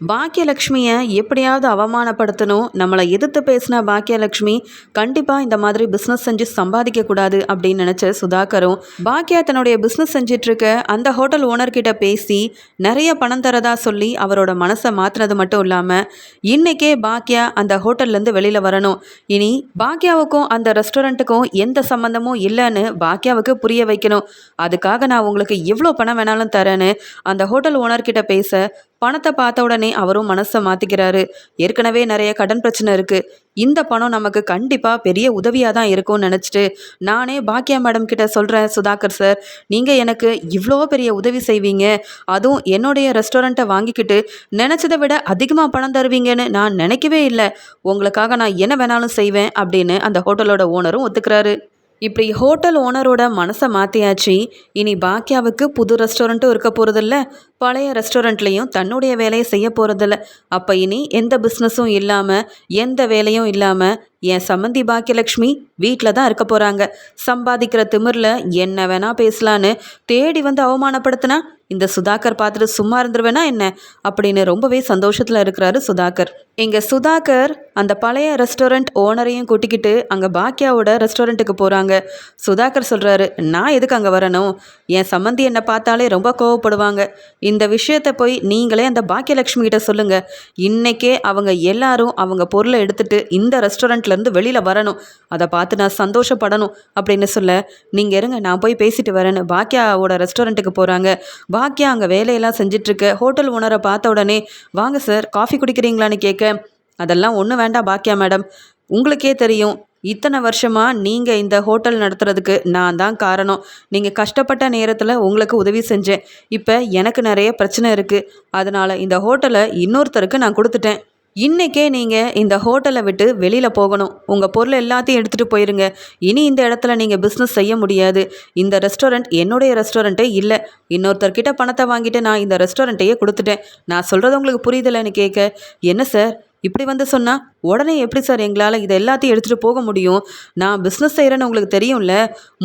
பாக்கியலக்ஷ்மியை எப்படியாவது அவமானப்படுத்தணும். நம்மளை எதிர்த்து பேசின பாக்கியலக்ஷ்மி கண்டிப்பாக இந்த மாதிரி பிஸ்னஸ் செஞ்சு சம்பாதிக்கக்கூடாது அப்படின்னு நினச்ச சுதாகரும் பாக்கியா தன்னுடைய பிஸ்னஸ் செஞ்சிட்ருக்க அந்த ஹோட்டல் ஓனர்கிட்ட பேசி நிறைய பணம் தரதா சொல்லி அவரோட மனசை மாற்றினது மட்டும் இல்லாமல் இன்னைக்கே பாக்கியா அந்த ஹோட்டல்லேருந்து வெளியில் வரணும். இனி பாக்கியாவுக்கும் அந்த ரெஸ்டாரண்ட்டுக்கும் எந்த சம்மந்தமும் இல்லைன்னு பாக்கியாவுக்கு புரிய வைக்கணும். அதுக்காக நான் உங்களுக்கு எவ்வளோ பணம் வேணாலும் தரேன்னு அந்த ஹோட்டல் ஓனர்கிட்ட பேச பணத்தை பார்த்த உடனே அவரும் மனசை மாற்றிக்கிறாரு ஏற்கனவே நிறைய கடன் பிரச்சனை இருக்குது இந்த பணம் நமக்கு கண்டிப்பாக பெரிய உதவியாக தான் இருக்கும்னு நினச்சிட்டு நானே பாக்கியா மேடம் கிட்ட சொல்கிறேன் சுதாகர் சார் நீங்கள் எனக்கு இவ்வளோ பெரிய உதவி செய்வீங்க. அதுவும் என்னுடைய ரெஸ்டாரண்ட்டை வாங்கிக்கிட்டு நினச்சதை விட அதிகமாக பணம் தருவீங்கன்னு நான் நினைக்கவே இல்லை. உங்களுக்காக நான் என்ன வேணாலும் செய்வேன் அப்படின்னு அந்த ஹோட்டலோட ஓனரும் ஒத்துக்கிறாரு. இப்படி ஹோட்டல் ஓனரோட மனசை மாற்றியாச்சு இனி பாக்கியாவுக்கு புது ரெஸ்டாரண்ட்டும் இருக்க போகிறதில்ல பழைய ரெஸ்டாரண்ட்லேயும் தன்னுடைய வேலையை செய்ய போகிறதில்ல அப்போ இனி எந்த பிஸ்னஸும் இல்லாமல் எந்த வேலையும் இல்லாமல் என் சம்மந்தி பாக்கியலக்ஷ்மி வீட்டில் தான் இருக்க போகிறாங்க சம்பாதிக்கிற திமிரில் என்ன வேணால் பேசலான்னு தேடி வந்து அவமானப்படுத்தினா இந்த சுதாகர் பார்த்துட்டு சும்மா இருந்துருவேனா என்ன? அப்படின்னு ரொம்பவே சந்தோஷத்தில் இருக்கிறாரு சுதாகர். இங்கே சுதாகர் அந்த பழைய ரெஸ்டாரண்ட் ஓனரையும் கூட்டிக்கிட்டு அங்கே பாக்கியாவோட ரெஸ்டாரண்ட்டுக்கு போகிறாங்க சுதாகர் சொல்கிறாரு நான் எதுக்கு அங்கே வரணும்? என் சம்மந்தி என்னை பார்த்தாலே ரொம்ப கோவப்படுவாங்க. இந்த விஷயத்தை போய் நீங்களே அந்த பாக்கியலட்சுமி கிட்ட சொல்லுங்கள் இன்னைக்கே அவங்க எல்லாரும் அவங்க பொருளை எடுத்துட்டு இந்த ரெஸ்டாரண்ட்லேருந்து வெளியில் வரணும். அதை பார்த்து நான் சந்தோஷப்படணும் அப்படின்னு சொல்ல நீங்கள் இருங்க நான் போய் பேசிட்டு வரேன்னு பாக்கியாவோட ரெஸ்டாரண்ட்டுக்கு போகிறாங்க பாக்கியா அங்கே வேலையெல்லாம் செஞ்சிட்ருக்க. ஹோட்டல் ஓனரை பார்த்த உடனே வாங்க சார் காஃபி குடிக்கிறீங்களான்னு கேட்க அதெல்லாம் ஒன்றும் வேண்டாம் பாக்கியா மேடம். உங்களுக்கே தெரியும் இத்தனை வருஷமாக நீங்கள் இந்த ஹோட்டல் நடத்துறதுக்கு நான் தான் காரணம். நீங்கள் கஷ்டப்பட்ட நேரத்தில் உங்களுக்கு உதவி செஞ்சேன். இப்போ எனக்கு நிறைய பிரச்சனை இருக்குது அதனால் இந்த ஹோட்டலை இன்னொருத்தருக்கு நான் கொடுத்துட்டேன். இன்றைக்கே நீங்கள் இந்த ஹோட்டலை விட்டு வெளியில் போகணும். உங்கள் பொருள் எல்லாத்தையும் எடுத்துகிட்டு போயிருங்க. இனி இந்த இடத்துல நீங்கள் பிஸ்னஸ் செய்ய முடியாது. இந்த ரெஸ்டாரண்ட் என்னுடைய ரெஸ்டாரண்ட்டே இல்லை. இன்னொருத்தர்கிட்ட பணத்தை வாங்கிட்டு நான் இந்த ரெஸ்டாரண்ட்டையே கொடுத்துட்டேன். நான் சொல்கிறது உங்களுக்கு புரியுதில்லைன்னு கேட்க என்ன சார் இப்படி வந்து சொன்னால் உடனே எப்படி சார் எங்களால் இதை எல்லாத்தையும் எடுத்துகிட்டு போக முடியும்? நான் பிஸ்னஸ் செய்கிறேன்னு உங்களுக்கு தெரியும்ல?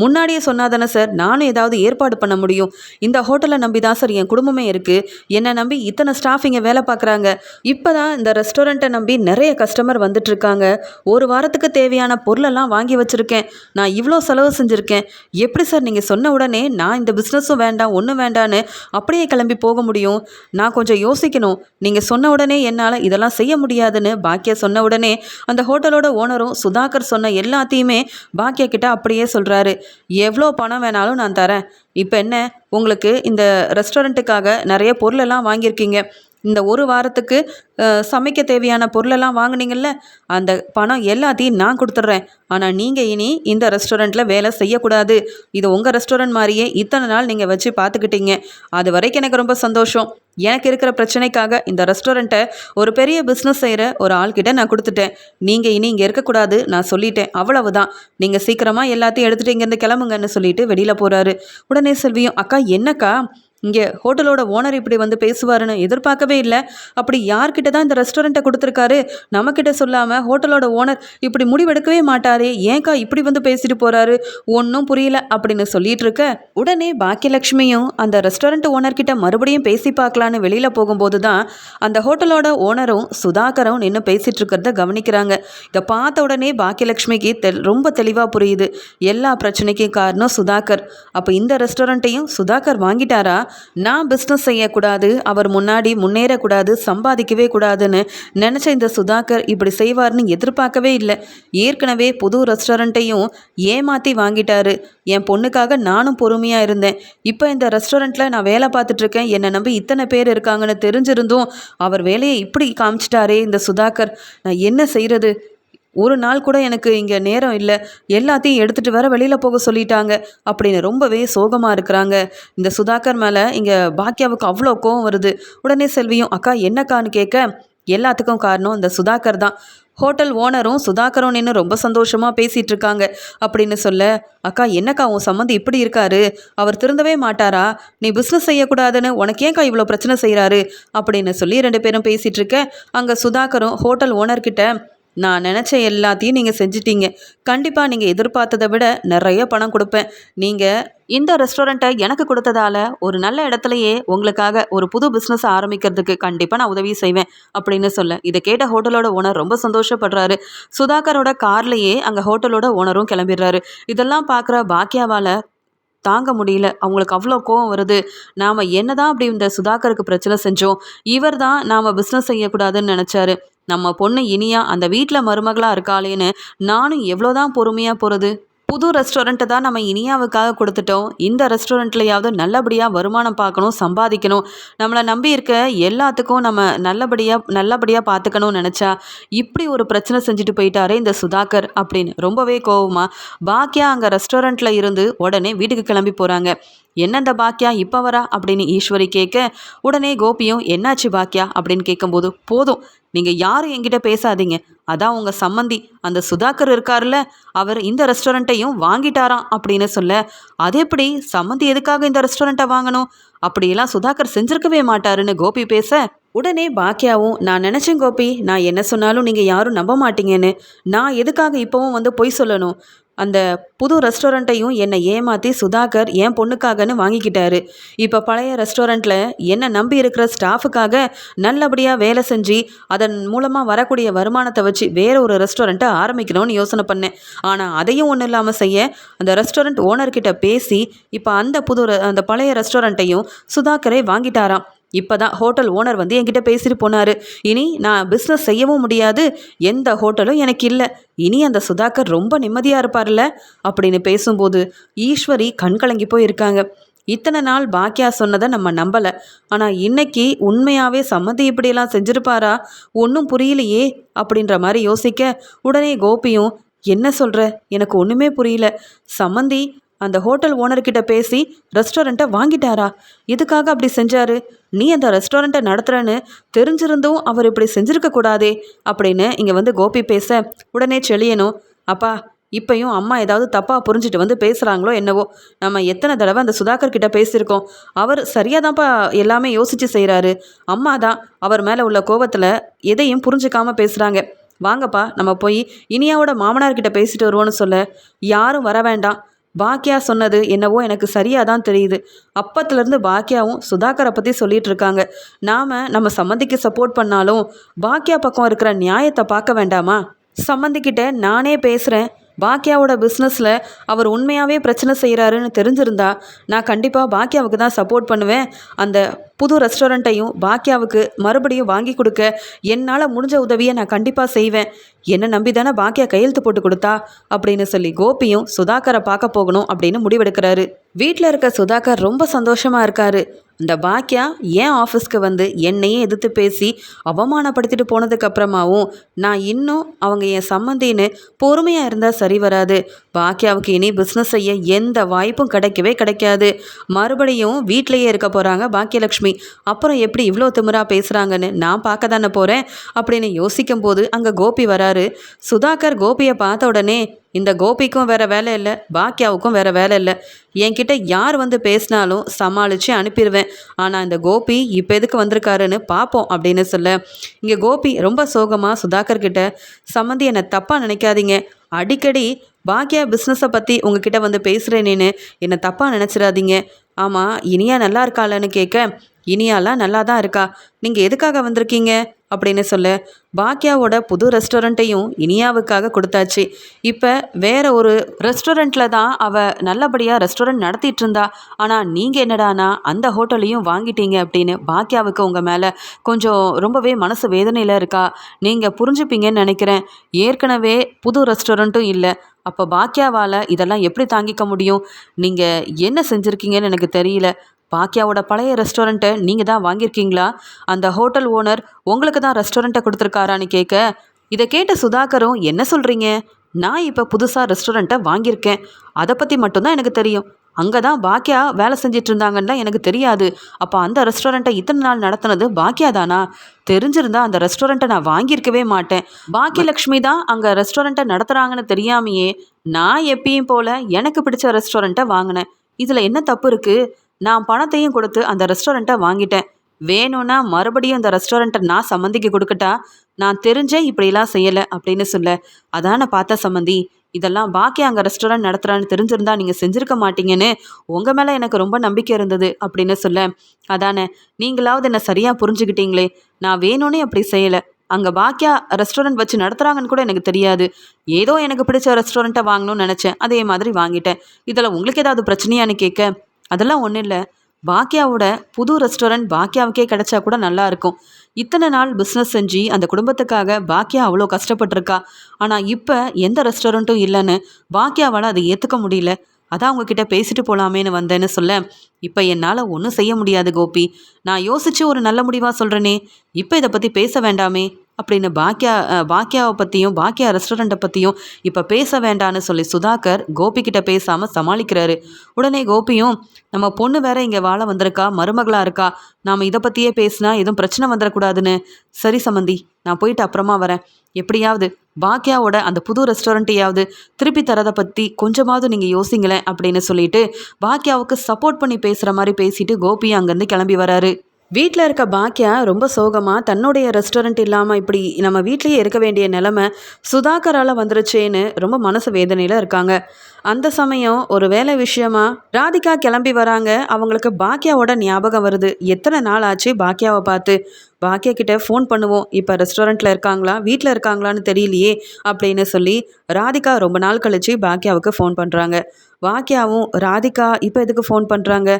முன்னாடியே சொன்னாதானே சார் நானும் ஏதாவது ஏற்பாடு பண்ண முடியும். இந்த ஹோட்டலை நம்பி தான் சார் என் குடும்பமே இருக்குது என்னை நம்பி இத்தனை ஸ்டாஃப் இங்கே வேலை பார்க்குறாங்க. இப்போ தான் இந்த ரெஸ்டாரண்ட்டை நம்பி நிறைய கஸ்டமர் வந்துட்டுருக்காங்க. ஒரு வாரத்துக்கு தேவையான பொருளெல்லாம் வாங்கி வச்சுருக்கேன். நான் இவ்வளோ செலவு செஞ்சுருக்கேன். எப்படி சார் நீங்கள் சொன்ன உடனே நான் இந்த பிஸ்னஸும் வேண்டாம் ஒன்றும் வேண்டான்னு அப்படியே கிளம்பி போக முடியும்? நான் கொஞ்சம் யோசிக்கணும். நீங்கள் சொன்ன உடனே என்னால் இதெல்லாம் செய்ய முடியாதுன்னு பாக்கியா சொன்ன உடனே அந்த ஹோட்டலோட ஓனரும் சுதாகர் சொன்ன எல்லாத்தையுமே பாக்கியா கிட்ட அப்படியே சொல்கிறாரு எவ்வளோ பணம் வேணாலும் நான் தரேன். இப்போ என்ன? உங்களுக்கு இந்த ரெஸ்டாரண்ட்டுக்காக நிறைய பொருளெல்லாம் வாங்கியிருக்கீங்க. இந்த ஒரு வாரத்துக்கு சமைக்க தேவையான பொருளெல்லாம் வாங்கினீங்கல்ல அந்த பணம் எல்லாத்தையும் நான் கொடுத்துட்றேன். ஆனால் நீங்கள் இனி இந்த ரெஸ்டாரண்ட்டில் வேலை செய்யக்கூடாது. இது உங்கள் ரெஸ்டாரண்ட் மாதிரியே இத்தனை நாள் நீங்கள் வச்சு பார்த்துக்கிட்டீங்க. அது வரைக்கும் எனக்கு ரொம்ப சந்தோஷம். எனக்கு இருக்கிற பிரச்சனைக்காக இந்த ரெஸ்டாரண்ட்டை ஒரு பெரிய பிஸ்னஸ் செய்கிற ஒரு ஆள்கிட்ட நான் கொடுத்துட்டேன். நீங்கள் இனி இங்கே இருக்கக்கூடாது நான் சொல்லிட்டேன். அவ்வளவுதான். நீங்கள் சீக்கிரமாக எல்லாத்தையும் எடுத்துகிட்டு இங்கேருந்து கிளம்புங்கன்னு சொல்லிட்டு வெளியில் போகிறாரு உடனே செல்வியும் அக்கா என்னக்கா? இங்கே ஹோட்டலோட ஓனர் இப்படி வந்து பேசுவாருன்னு எதிர்பார்க்கவே இல்லை. அப்படி யார்கிட்ட தான் இந்த ரெஸ்டாரண்ட்டை கொடுத்துருக்காரு? நம்மக்கிட்ட சொல்லாமல் ஹோட்டலோட ஓனர் இப்படி முடிவெடுக்கவே மாட்டாரே. ஏன்க்கா இப்படி வந்து பேசிட்டு போகிறாரு ஒன்றும் புரியல அப்படின்னு சொல்லிட்டு இருக்க உடனே பாக்கியலட்சுமியும் அந்த ரெஸ்டாரண்ட் ஓனர்கிட்ட மறுபடியும் பேசி பார்க்கலான்னு வெளியில் போகும்போது தான் அந்த ஹோட்டலோட ஓனரும் சுதாகரும் நின்று பேசிகிட்டு இருக்கிறத கவனிக்கிறாங்க. இதை பார்த்த உடனே பாக்கியலட்சுமிக்கு தெ ரொம்ப தெளிவாக புரியுது. எல்லா பிரச்சனைக்கும் காரணம் சுதாகர். அப்போ இந்த ரெஸ்டாரண்ட்டையும் சுதாகர் வாங்கிட்டாரா? நான் பிஸ்னஸ் செய்யக்கூடாது அவர் முன்னாடி முன்னேறக்கூடாது சம்பாதிக்கவே கூடாதுன்னு நினச்ச இந்த சுதாகர் இப்படி செய்வார்னு எதிர்பார்க்கவே இல்லை. ஏற்கனவே புது ரெஸ்டாரண்ட்டையும் ஏமாற்றி வாங்கிட்டாரு. என் பொண்ணுக்காக நானும் பொறுமையாக இருந்தேன். இப்போ இந்த ரெஸ்டாரண்ட்டில் நான் வேலை பார்த்துட்ருக்கேன். என்னை நம்பி இத்தனை பேர் இருக்காங்கன்னு தெரிஞ்சிருந்தும் அவர் வேலையை இப்படி காமிச்சிட்டாரே இந்த சுதாகர். நான் என்ன செய்கிறது ஒரு நாள் கூட எனக்கு இங்கே நேரம் இல்லை. எல்லாத்தையும் எடுத்துகிட்டு வர வெளியில் போக சொல்லிட்டாங்க. அப்படின்னு ரொம்பவே சோகமாக இருக்கிறாங்க. இந்த சுதாகர் மேலே இங்கே பாக்கியாவுக்கு அவ்வளோ கோவம் வருது. உடனே செல்வியும் அக்கா என்னக்கான்னு கேட்க எல்லாத்துக்கும் காரணம் இந்த சுதாகர் தான். ஹோட்டல் ஓனரும் சுதாகரும் நின்று ரொம்ப சந்தோஷமாக பேசிகிட்டு இருக்காங்க. அப்படின்னு சொல்ல அக்கா என்னக்கா உன் சம்மந்தி இப்படி இருக்காரு? அவர் திருந்தவே மாட்டாரா? நீ பிஸ்னஸ் செய்யக்கூடாதுன்னு உனக்கு ஏன்க்கா இவ்வளோ பிரச்சனை செய்கிறாரு அப்படின்னு சொல்லி ரெண்டு பேரும் பேசிகிட்டு இருக்க அங்கே சுதாகரும் ஹோட்டல் ஓனர்கிட்ட நான் நினச்ச எல்லாத்தையும் நீங்கள் செஞ்சிட்டீங்க. கண்டிப்பாக நீங்கள் எதிர்பார்த்ததை விட நிறைய பணம் கொடுப்பேன். நீங்கள் இந்த ரெஸ்டாரண்ட்டை எனக்கு கொடுத்ததால ஒரு நல்ல இடத்துலையே உங்களுக்காக ஒரு புது பிஸ்னஸ் ஆரம்பிக்கிறதுக்கு கண்டிப்பாக நான் உதவி செய்வேன் அப்படின்னு சொல்ல. இதை கேட்ட ஹோட்டலோட ஓனர் ரொம்ப சந்தோஷப்படுறாரு. சுதாகரோட கார்லேயே அங்கே ஹோட்டலோட ஓனரும் கிளம்பிடுறாரு. இதெல்லாம் பார்க்குற பாக்கியாவால் தாங்க முடியல. அவங்களுக்கு அவ்வளோ கோவம் வருது. நாம் என்ன தான் அப்படி இந்த சுதாகருக்கு பிரச்சனை செஞ்சோம். இவர் தான் நாம் பிஸ்னஸ் செய்யக்கூடாதுன்னு நினச்சாரு. நம்ம பொண்ணு இனியா அந்த வீட்டில் மருமகளாக இருக்காளேன்னு நானும் எவ்வளோதான் பொறுமையாக போகிறது புது ரெஸ்டாரண்ட்டை தான் நம்ம இனியாவுக்காக கொடுத்துட்டோம். இந்த ரெஸ்டாரண்ட்லையாவது நல்லபடியாக வருமானம் பார்க்கணும் சம்பாதிக்கணும். நம்மளை நம்பி இருக்க எல்லாத்துக்கும் நம்ம நல்லபடியாக நல்லபடியாக பார்த்துக்கணும்னு நினச்சா இப்படி ஒரு பிரச்சனை செஞ்சுட்டு போயிட்டாரே இந்த சுதாகர் அப்படின்னு. ரொம்பவே கோவமாக பாக்கியா அங்கே ரெஸ்டாரண்ட்டில் இருந்து உடனே வீட்டுக்கு கிளம்பி போகிறாங்க என்ன இந்த பாக்கியா இப்போ வரா? அப்படின்னு ஈஸ்வரி கேட்க உடனே கோபியும் என்னாச்சு பாக்கியா அப்படின்னு கேட்கும்போது போதும். நீங்கள் யாரும் என்கிட்ட பேசாதீங்க. அதான் உங்கள் சம்மந்தி அந்த சுதாகர் இருக்கார்ல அவர் இந்த ரெஸ்டாரண்ட்டையும் வாங்கிட்டாராம் அப்படின்னு சொல்ல அது எப்படி? சம்மந்தி எதுக்காக இந்த ரெஸ்டாரண்ட்டை வாங்கணும்? அப்படியெல்லாம் சுதாகர் செஞ்சிருக்கவே மாட்டாருன்னு கோபி பேச உடனே பாக்கியாவும் நான் நினச்சேன் கோபி நான் என்ன சொன்னாலும் நீங்கள் யாரும் நம்ப மாட்டீங்கன்னு. நான் எதுக்காக இப்போவும் வந்து பொய் சொல்லணும்? அந்த புது ரெஸ்டாரண்ட்டையும் என்னை ஏமாற்றி சுதாகர் என் பொண்ணுக்காகன்னு வாங்கிக்கிட்டாரு. இப்போ பழைய ரெஸ்டாரண்ட்டில் என்னை நம்பி இருக்கிற ஸ்டாஃபுக்காக நல்லபடியாக வேலை செஞ்சு அதன் மூலமாக வரக்கூடிய வருமானத்தை வச்சு வேற ஒரு ரெஸ்டாரண்ட்டை ஆரம்பிக்கணும்னு யோசனை பண்ணேன். ஆனால் அதையும் ஒன்றும் இல்லாமல் செய்ய அந்த ரெஸ்டாரண்ட் ஓனர்கிட்ட பேசி இப்போ அந்த புது அந்த பழைய ரெஸ்டாரண்ட்டையும் சுதாகரே வாங்கிட்டாராம். இப்போ தான் ஹோட்டல் ஓனர் வந்து என்கிட்ட பேசிட்டு போனார். இனி நான் பிஸ்னஸ் செய்யவும் முடியாது. எந்த ஹோட்டலும் எனக்கு இல்லை. இனி அந்த சுதாகர் ரொம்ப நிம்மதியாக இருப்பார்ல? அப்படின்னு பேசும்போது ஈஸ்வரி கண்கலங்கி போயிருக்காங்க. இத்தனை நாள் பாக்கியா சொன்னதை நம்ம நம்பலை. ஆனால் இன்னைக்கு உண்மையாகவே சம்மந்தி இப்படியெல்லாம் செஞ்சுருப்பாரா? ஒன்றும் புரியலையே அப்படின்ற மாதிரி யோசிக்க உடனே கோபியும் என்ன சொல்கிற எனக்கு ஒன்றுமே புரியல. சம்மந்தி அந்த ஹோட்டல் ஓனர்கிட்ட பேசி ரெஸ்டாரண்ட்டை வாங்கிட்டாரா? எதுக்காக அப்படி செஞ்சாரு? நீ அந்த ரெஸ்டாரண்ட்டை நடத்துறேன்னு தெரிஞ்சிருந்தும் அவர் இப்படி செஞ்சிருக்க கூடாதே அப்படின்னு இங்கே வந்து கோபி பேச உடனே செழியணும் அப்பா இப்பையும் அம்மா ஏதாவது தப்பாக புரிஞ்சுட்டு வந்து பேசுகிறாங்களோ என்னவோ? நம்ம எத்தனை தடவை அந்த சுதாகர் கிட்ட பேசியிருக்கோம். அவர் சரியாக தான்ப்பா எல்லாமே யோசித்து செய்கிறாரு அம்மா தான் அவர் மேலே உள்ள கோவத்தில் எதையும் புரிஞ்சுக்காமல் பேசுகிறாங்க வாங்கப்பா நம்ம போய் இனியாவோட மாமனார்கிட்ட பேசிட்டு வருவோன்னு சொல்ல. யாரும் வர வேண்டாம். பாக்கியா சொன்னது என்னவோ எனக்கு சரியாக தான் தெரியுது. அப்பத்துலேருந்து பாக்கியாவும் சுதாகரை பற்றி சொல்லிட்டு இருக்காங்க நாம் நம்ம சம்மந்திக்கு சப்போர்ட் பண்ணாலும் பாக்கியா பக்கம் இருக்கிற நியாயத்தை பார்க்க வேண்டாமா? சம்மந்திக்கிட்ட நானே பேசுகிறேன் பாக்கியாவோட பிஸ்னஸில் அவர் உண்மையாகவே பிரச்சனை செய்கிறாருன்னு தெரிஞ்சிருந்தா நான் கண்டிப்பாக பாக்கியாவுக்கு தான் சப்போர்ட் பண்ணுவேன். அந்த புது ரெஸ்டாரண்ட்டையும் பாக்கியாவுக்கு மறுபடியும் வாங்கி கொடுக்க என்னால் முடிஞ்ச உதவியை நான் கண்டிப்பாக செய்வேன். என்னை நம்பி தானே பாக்கியா கையெழுத்து போட்டு கொடுத்தா? அப்படின்னு சொல்லி கோபியும் சுதாகரை பார்க்க போகணும் அப்படின்னு முடிவெடுக்கிறாரு. வீட்டில் இருக்க சுதாகர் ரொம்ப சந்தோஷமாக இருக்காரு. இந்த பாக்கியா ஏன் ஆஃபீஸ்க்கு வந்து என்னையே எதிர்த்து பேசி அவமானப்படுத்திட்டு போனதுக்கப்புறமாவும் நான் இன்னும் அவங்க என் சம்மந்தின்னு பொறுமையாக இருந்தால் சரி வராது. பாக்கியாவுக்கு இனி பிஸ்னஸ் செய்ய எந்த வாய்ப்பும் கிடைக்கவே கிடைக்காது. மறுபடியும் வீட்டிலையே இருக்க போகிறாங்க பாக்கியலக்ஷ்மி. அப்புறம் எப்படி இவ்வளோ திமிராக பேசுகிறாங்கன்னு நான் பார்க்க தானே போகிறேன் அப்படின்னு யோசிக்கும் போது அங்கே கோபி வராரு. சுதாகர் கோபியை பார்த்த உடனே இந்த கோபிக்கும் வேறு வேலை இல்லை பாக்கியாவுக்கும் வேறு வேலை இல்லை. என்கிட்ட யார் வந்து பேசினாலும் சமாளித்து அனுப்பிடுவேன் ஆனால் இந்த கோபி இப்போ எதுக்கு வந்திருக்காருன்னு பார்ப்போம் அப்படின்னு சொல்ல. இங்கே கோபி ரொம்ப சோகமாக சுதாகர் கிட்ட சம்மந்தி என்னை தப்பாக நினைக்காதீங்க. அடிக்கடி பாக்கியா பிஸ்னஸை பற்றி உங்ககிட்ட வந்து பேசுகிறேனேன்னு என்னை தப்பாக நினச்சிடாதீங்க. ஆமாம் இனியா நல்லா இருக்காளன்னு கேட்க இனியாலாம் நல்லா தான் இருக்கா? நீங்கள் எதுக்காக வந்திருக்கீங்க? அப்படின்னு சொல்ல. பாக்கியாவோட புது ரெஸ்டாரண்ட்டையும் இனியாவுக்காக கொடுத்தாச்சு. இப்போ வேற ஒரு ரெஸ்டாரண்ட்டில் தான் அவள் நல்லபடியாக ரெஸ்டாரண்ட் நடத்திட்டு இருந்தா ஆனால் நீங்கள் என்னடானா அந்த ஹோட்டலையும் வாங்கிட்டீங்க அப்படின்னு பாக்கியாவுக்கு உங்கள் மேலே கொஞ்சம் ரொம்பவே மனசு வேதனையில் இருக்கா? நீங்கள் புரிஞ்சுப்பீங்கன்னு நினைக்கிறேன். ஏற்கனவே புது ரெஸ்டாரண்ட்டும் இல்லை. அப்போ பாக்கியாவால் இதெல்லாம் எப்படி தாங்கிக்க முடியும்? நீங்கள் என்ன செஞ்சுருக்கீங்கன்னு எனக்கு தெரியல. பாக்கியாவோட பழைய ரெஸ்டாரண்ட்டை நீங்கள் தான் வாங்கியிருக்கீங்களா? அந்த ஹோட்டல் ஓனர் உங்களுக்கு தான் ரெஸ்டாரண்ட்டை கொடுத்துருக்காரான்னு கேட்க இதை கேட்ட சுதாகரும் என்ன சொல்கிறீங்க நான் இப்போ புதுசாக ரெஸ்டாரண்ட்டை வாங்கியிருக்கேன். அதை பற்றி மட்டும்தான் எனக்கு தெரியும். அங்கே தான் பாக்கியா வேலை செஞ்சிட்டு இருந்தாங்கன்னா எனக்கு தெரியாது. அப்போ அந்த ரெஸ்டாரண்ட்டை இத்தனை நாள் நடத்தினது பாக்கியா தானா? தெரிஞ்சிருந்தா அந்த ரெஸ்டாரண்ட்டை நான் வாங்கியிருக்கவே மாட்டேன். பாக்கியலக்ஷ்மி தான் அங்கே ரெஸ்டாரண்ட்டை நடத்துகிறாங்கன்னு தெரியாமையே நான் எப்பயும் போல் எனக்கு பிடிச்ச ரெஸ்டாரண்ட்டை வாங்கினேன். இதில் என்ன தப்பு இருக்குது நான் பணத்தையும் கொடுத்து அந்த ரெஸ்டாரண்ட்டை வாங்கிட்டேன். வேணும்னா மறுபடியும் அந்த ரெஸ்டாரண்ட்டை நான் சம்மந்திக்கு கொடுக்கட்டா? நான் தெரிஞ்சே இப்படிலாம் செய்யலை அப்படின்னு சொல்ல. அதான பார்த்த சம்மந்தி இதெல்லாம் பாக்கியா அங்கே ரெஸ்டாரண்ட் நடத்துகிறான்னு தெரிஞ்சிருந்தா நீங்கள் செஞ்சுருக்க மாட்டீங்கன்னு உங்கள் மேலே எனக்கு ரொம்ப நம்பிக்கை இருந்தது அப்படின்னு சொல்ல. அதானே நீங்களாவது என்னை சரியாக புரிஞ்சுக்கிட்டீங்களே? நான் வேணும்னே அப்படி செய்யலை. அங்கே பாக்கியா ரெஸ்டாரண்ட் வச்சு நடத்துகிறாங்கன்னு கூட எனக்கு தெரியாது. ஏதோ எனக்கு பிடிச்ச ரெஸ்டாரண்ட்டை வாங்கணும்னு நினச்சேன். அதே மாதிரி வாங்கிட்டேன். இதில் உங்களுக்கு ஏதாவது பிரச்சனையான்னு கேட்க அதெல்லாம் ஒன்றும் இல்லை. பாக்கியாவோட புது ரெஸ்டாரண்ட் பாக்கியாவுக்கே கிடைச்சா கூட நல்லா இருக்கும். இத்தனை நாள் பிஸ்னஸ் செஞ்சு அந்த குடும்பத்துக்காக பாக்கியா அவ்வளோ கஷ்டப்பட்டிருக்கா. ஆனால் இப்போ எந்த ரெஸ்டாரண்ட்டும் இல்லைன்னு பாக்கியாவால் அதை ஏற்றுக்க முடியல. அதான் உங்ககிட்ட பேசிட்டு போகலாமேன்னு வந்தேன்னு சொல்ல. இப்போ என்னால் ஒன்றும் செய்ய முடியாது கோபி. நான் யோசிச்சு ஒரு நல்ல முடிவாக சொல்கிறேனே இப்போ இதை பற்றி பேச வேண்டாமே. அப்படின்னு பாக்கியா அஹ், பாக்கியாவை பற்றியும் பாக்கியா ரெஸ்டாரண்ட்டை பற்றியும் இப்போ பேச வேண்டான்னு சொல்லி சுதாகர் கோபி கிட்ட பேசாமல் சமாளிக்கிறாரு. உடனே கோபியும் நம்ம பொண்ணு வேற இங்கே வாழ வந்திருக்கா மருமகளாக இருக்கா நாம் இதை பற்றியே பேசினா எதுவும் பிரச்சனை வந்துடக்கூடாதுன்னு. சரி சம்மந்தி நான் போயிட்டு அப்புறமா வரேன். எப்படியாவது பாக்கியாவோட அந்த புது ரெஸ்டாரண்ட்டையாவது திருப்பி தரதை பற்றி கொஞ்சமாவது நீங்கள் யோசிங்களேன் அப்படின்னு சொல்லிட்டு பாக்கியாவுக்கு சப்போர்ட் பண்ணி பேசுகிற மாதிரி பேசிட்டு கோபி அங்கேருந்து கிளம்பி வராரு. வீட்டில் இருக்க பாக்கியா ரொம்ப சோகமாக தன்னுடைய ரெஸ்டாரண்ட் இல்லாமல் இப்படி நம்ம வீட்லேயே இருக்க வேண்டிய நிலமை சுதாகரால் வந்துருச்சேன்னு ரொம்ப மனசு வேதனையில் இருக்காங்க. அந்த சமயம் ஒரு வேலை விஷயமா ராதிகா கிளம்பி வராங்க. அவங்களுக்கு பாக்கியாவோட ஞாபகம் வருது. எத்தனை நாள் ஆச்சு பாக்கியாவை பார்த்து? பாக்கியா கிட்ட ஃபோன் பண்ணுவோம். இப்போ ரெஸ்டாரண்ட்டில் இருக்காங்களா? வீட்டில் இருக்காங்களான்னு தெரியலையே அப்படின்னு சொல்லி ராதிகா ரொம்ப நாள் கழிச்சு பாக்கியாவுக்கு ஃபோன் பண்ணுறாங்க பாக்கியாவும் ராதிகா இப்போ எதுக்கு ஃபோன் பண்ணுறாங்க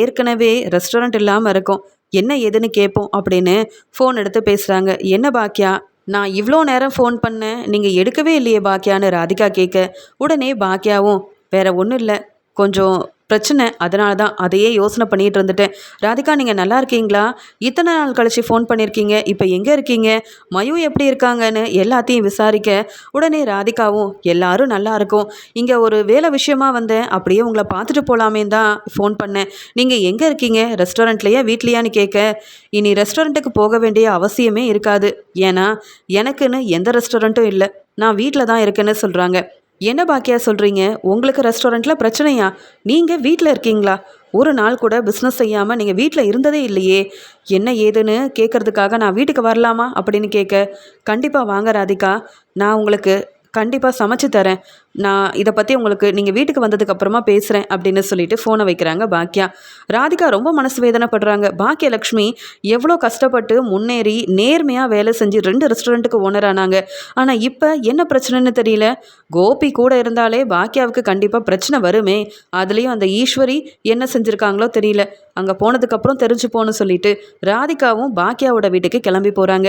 ஏற்கனவே ரெஸ்டாரண்ட் இல்லாமல் இருக்கும். என்ன ஏதுன்னு கேட்போம் அப்படின்னு ஃபோன் எடுத்து பேசுகிறாங்க என்ன பாக்கியா நான் இவ்வளோ நேரம் ஃபோன் பண்ணேன். நீங்கள் எடுக்கவே இல்லையே பாக்கியான்னு ராதிகா கேட்க. உடனே பாக்கியாவும் வேற ஒன்றும் இல்லை. கொஞ்சம் பிரச்சனை. அதனால தான் அதையே யோசனை பண்ணிட்டு இருந்துட்டேன். ராதிகா நீங்கள் நல்லா இருக்கீங்களா? இத்தனை நாள் கழிச்சு ஃபோன் பண்ணியிருக்கீங்க இப்போ எங்கே இருக்கீங்க? மயு எப்படி இருக்காங்கன்னு எல்லாத்தையும் விசாரிக்க உடனே ராதிகாவும் எல்லாரும் நல்லா இருக்கும். இங்கே ஒரு வேலை விஷயமா வந்தேன். அப்படியே உங்களை பார்த்துட்டு போகலாமே தான் ஃபோன் பண்ணேன். நீங்கள் எங்கே இருக்கீங்க? ரெஸ்டாரண்ட்லையா வீட்லையான்னு கேட்க. இனி ரெஸ்டாரண்ட்டுக்கு போக வேண்டிய அவசியமே இருக்காது. ஏன்னா எனக்குன்னு எந்த ரெஸ்டாரண்ட்டும் இல்லை. நான் வீட்டில் தான் இருக்கேன்னு சொல்கிறாங்க என்ன பாக்கியா சொல்கிறீங்க உங்களுக்கு ரெஸ்டாரண்ட்டில் பிரச்சனையா? நீங்கள் வீட்டில் இருக்கீங்களா? ஒரு நாள் கூட பிஸ்னஸ் செய்யாமல் நீங்கள் வீட்டில் இருந்ததே இல்லையே. என்ன ஏதுன்னு கேட்குறதுக்காக நான் வீட்டுக்கு வரலாமா? அப்படின்னு கேட்க கண்டிப்பாக வாங்க ராதிகா. நான் உங்களுக்கு கண்டிப்பாக சமைச்சு தரேன். நான் இதை பற்றி உங்களுக்கு நீங்கள் வீட்டுக்கு வந்ததுக்கு அப்புறமா பேசுகிறேன் அப்படின்னு சொல்லிட்டு ஃபோனை வைக்கிறாங்க பாக்கியா ராதிகா ரொம்ப மனசு வேதனைப்படுறாங்க. பாக்கியலக்ஷ்மி எவ்வளோ கஷ்டப்பட்டு முன்னேறி நேர்மையாக வேலை செஞ்சு ரெண்டு ரெஸ்டாரண்ட்டுக்கு ஓனர் ஆனாங்க. ஆனால் இப்போ என்ன பிரச்சனைன்னு தெரியல. கோபி கூட இருந்தாலே பாக்கியாவுக்கு கண்டிப்பாக பிரச்சனை வருமே. அதுலேயும் அந்த ஈஸ்வரி என்ன செஞ்சுருக்காங்களோ தெரியல. அங்கே போனதுக்கப்புறம் தெரிஞ்சு போகணும்னு சொல்லிட்டு ராதிகாவும் பாக்கியாவோட வீட்டுக்கு கிளம்பி போகிறாங்க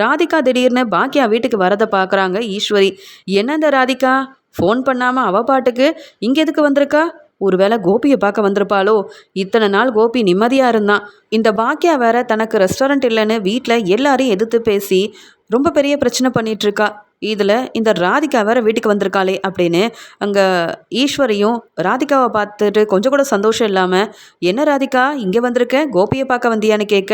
ராதிகா திடீர்னு பாக்கியா வீட்டுக்கு வரதை பார்க்குறாங்க ஈஸ்வரி. என்னந்த ராதிகா? ஃபோன் பண்ணாமல் அவ பாட்டுக்கு இங்கே எதுக்கு வந்திருக்கா? ஒருவேளை கோபியை பார்க்க வந்திருப்பாளோ? இத்தனை நாள் கோபி நிம்மதியாக இருந்தான். இந்த பாக்கியா வேற தனக்கு ரெஸ்டாரண்ட் இல்லைன்னு வீட்டில் எல்லாரையும் எதிர்த்து பேசி ரொம்ப பெரிய பிரச்சனை பண்ணிட்டு இருக்கா. இதில் இந்த ராதிகா வேற வீட்டுக்கு வந்திருக்காளே அப்படின்னு அங்கே ஈஸ்வரியும் ராதிகாவை பார்த்துட்டு கொஞ்சம் கூட சந்தோஷம் இல்லாமல் என்ன ராதிகா இங்கே வந்திருக்க? கோபியை பார்க்க வந்தியான்னு கேட்க?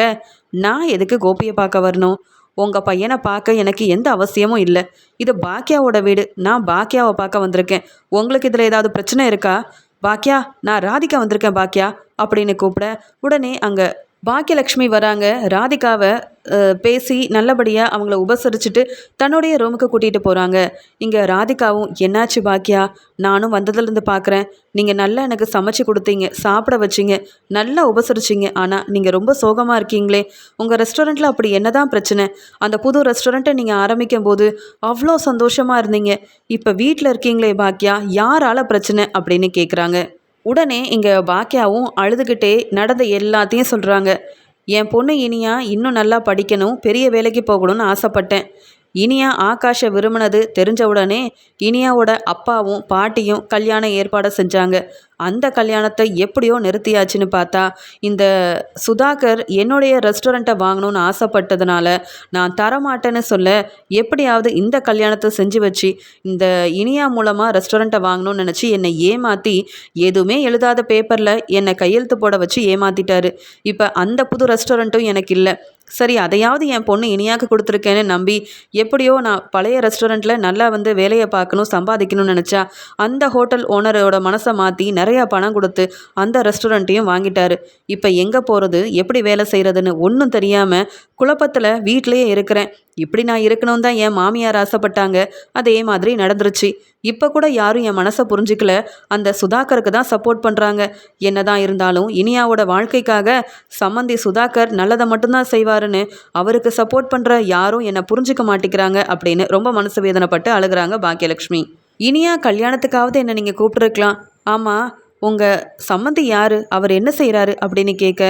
நான் எதுக்கு கோபியை பார்க்க வரணும்? உங்கள் பையனை பார்க்க எனக்கு எந்த அவசியமும் இல்லை. இது பாக்கியாவோட வீடு. நான் பாக்கியாவை பார்க்க வந்திருக்கேன். உங்களுக்கு இதில் ஏதாவது பிரச்சனை இருக்கா? பாக்கியா நான் ராதிகா வந்திருக்கேன் பாக்கியா அப்படின்னு கூப்பிட உடனே அங்கே பாக்கியலக்ஷ்மி வராங்க. ராதிகாவை பேசி நல்லபடியாக அவங்கள உபசரிச்சுட்டு தன்னுடைய ரூமுக்கு கூட்டிகிட்டு போகிறாங்க இங்கே ராதிகாவும் என்னாச்சு பாக்கியா நானும் வந்ததுலேருந்து பார்க்குறேன் நீங்கள் நல்லா எனக்கு சமைச்சு கொடுத்தீங்க சாப்பிட வச்சீங்க நல்லா உபசரிச்சிங்க. ஆனால் நீங்கள் ரொம்ப சோகமாக இருக்கீங்களே. உங்கள் ரெஸ்டாரண்ட்டில் அப்படி என்னதான் பிரச்சனை? அந்த புது ரெஸ்டாரண்ட்டை நீங்கள் ஆரம்பிக்கும் போது அவ்வளோ சந்தோஷமாக இருந்தீங்க. இப்போ வீட்டில் இருக்கீங்களே பாக்கியா யாரால பிரச்சனை? அப்படின்னு கேட்குறாங்க உடனே இங்கே பாக்கியாவும் அழுதுகிட்டே நடந்த எல்லாத்தையும் சொல்கிறாங்க என் பொண்ணு இனியா இன்னும் நல்லா படிக்கணும் பெரிய வேலைக்கு போகணும்னு ஆசைப்பட்டேன். இனியா ஆகாஷை விரும்பினது தெரிஞ்ச உடனே இனியாவோட அப்பாவும் பாட்டியும் கல்யாண ஏற்பாடை செஞ்சாங்க. அந்த கல்யாணத்தை எப்படியோ நிறுத்தியாச்சுன்னு பார்த்தா இந்த சுதாகர் என்னுடைய ரெஸ்டாரண்ட்டை வாங்கணும்னு ஆசைப்பட்டதுனால நான் தரமாட்டேன்னு சொல்ல எப்படியாவது இந்த கல்யாணத்தை செஞ்சு வச்சு இந்த இனியா மூலமாக ரெஸ்டாரண்ட்டை வாங்கணும்னு நினச்சி என்னை ஏமாற்றி எதுவுமே எழுதாத பேப்பரில் என்னை கையெழுத்து போட வச்சு ஏமாற்றிட்டாரு இப்போ அந்த புது ரெஸ்டாரண்ட்டும் எனக்கு இல்லை. சரி அதையாவது என் பொண்ணு இனியாக்கு கொடுத்துருக்கேன்னு நம்பி எப்படியோ நான் பழைய ரெஸ்டாரண்ட்டில் நல்லா வந்து வேலையை பார்க்கணும் சம்பாதிக்கணும்னு நினச்சா அந்த ஹோட்டல் ஓனரோட மனசை மாற்றி நிறைய நிறையா பணம் கொடுத்து அந்த ரெஸ்டாரண்ட்டையும் வாங்கிட்டாரு. இப்போ எங்கே போகிறது எப்படி வேலை செய்கிறதுன்னு ஒன்றும் தெரியாமல் குழப்பத்தில் வீட்டிலேயே இருக்கிறேன். இப்படி நான் இருக்கணும் தான் என் மாமியார் ஆசைப்பட்டாங்க. அதே மாதிரி நடந்துருச்சு. இப்போ கூட யாரும் என் மனசை புரிஞ்சிக்கல. அந்த சுதாகருக்கு தான் சப்போர்ட் பண்ணுறாங்க என்ன தான் இருந்தாலும் இனியாவோட வாழ்க்கைக்காக சம்மந்தி சுதாகர் நல்லதை மட்டும்தான் செய்வாருன்னு அவருக்கு சப்போர்ட் பண்ணுற யாரும் என்னை புரிஞ்சிக்க மாட்டேங்கிறாங்க அப்படின்னு ரொம்ப மனசு வேதனைப்பட்டு அழுகுறாங்க பாக்கியலட்சுமி இனியா கல்யாணத்துக்காவது என்னை நீங்கள் கூப்பிட்டுருக்கலாம். ஆமாம் உங்கள் சம்மந்தி யார்? அவர் என்ன செய்கிறாரு அப்படின்னு கேட்க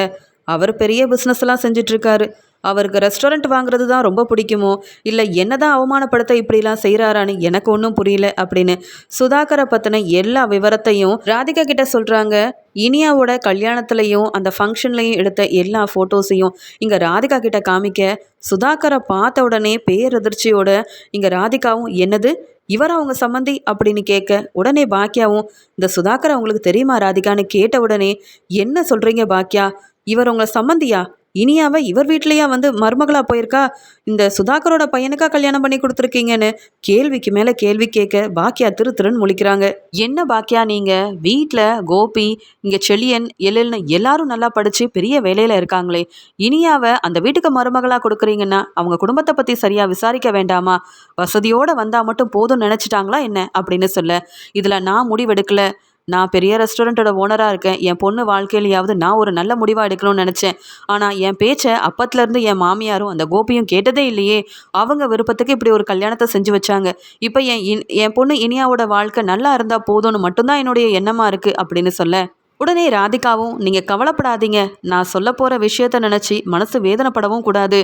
அவர் பெரிய பிஸ்னஸ்லாம் செஞ்சிட்ருக்காரு. அவருக்கு ரெஸ்டாரண்ட் வாங்குறது தான் ரொம்ப பிடிக்குமோ? இல்லை என்ன தான் அவமானப்படுத்த இப்படிலாம் செய்கிறாரான்னு எனக்கு ஒன்றும் புரியல அப்படின்னு சுதாகரை பற்றின எல்லா விவரத்தையும் ராதிகா கிட்ட சொல்கிறாங்க இனியாவோட கல்யாணத்துலேயும் அந்த ஃபங்க்ஷன்லேயும் எடுத்த எல்லா ஃபோட்டோஸையும் இங்கே ராதிகா கிட்ட காமிக்க சுதாகரை பார்த்த உடனே பேரதிர்ச்சியோட இங்கே ராதிகாவும் என்னது? இவர் அவங்க சம்மந்தி அப்படின்னு கேட்க உடனே பாக்கியாவும் இந்த சுதாகர் அவங்களுக்கு தெரியுமா ராதிகான்னு கேட்ட உடனே என்ன சொல்கிறீங்க பாக்கியா இவர் உங்களை சம்மந்தியா இனியாவை இவர் வீட்லேயா வந்து மருமகளாக போயிருக்கா? இந்த சுதாகரோட பையனுக்கா கல்யாணம் பண்ணி கொடுத்துருக்கீங்கன்னு கேள்விக்கு மேலே கேள்வி கேட்க பாக்கியா திரு திருன்னு முழிக்கிறாங்க. என்ன பாக்கியா நீங்கள் வீட்டில் கோபி இங்கே செழியன் எழில்னு எல்லாரும் நல்லா படித்து பெரிய வேலையில் இருக்காங்களே. இனியாவை அந்த வீட்டுக்கு மருமகளாக கொடுக்குறீங்கன்னா அவங்க குடும்பத்தை பற்றி சரியாக விசாரிக்க வேண்டாமா? வசதியோடு வந்தால் மட்டும் போதும் நினச்சிட்டாங்களா என்ன? அப்படின்னு சொல்ல. இதில் நான் முடிவெடுக்கல. நான் பெரிய ரெஸ்டாரண்ட்டோட ஓனராக இருக்கேன். என் பொண்ணு வாழ்க்கையிலையாவது நான் ஒரு நல்ல முடிவாக எடுக்கணும்னு நினச்சேன். ஆனால் என் பேச்சை அப்பத்துலேருந்து என் மாமியாரும் அந்த கோபியும் கேட்டதே இல்லையே. அவங்க விருப்பத்துக்கு இப்படி ஒரு கல்யாணத்தை செஞ்சு வச்சாங்க. இப்போ என் என் பொண்ணு இனியாவோட வாழ்க்கை நல்லா இருந்தால் போதும்னு மட்டும்தான் என்னுடைய எண்ணமாக இருக்குது அப்படின்னு சொல்ல. உடனே ராதிகாவும் நீங்கள் கவலைப்படாதீங்க. நான் சொல்ல போகிற விஷயத்த நினச்சி மனசு வேதனைப்படவும் கூடாது.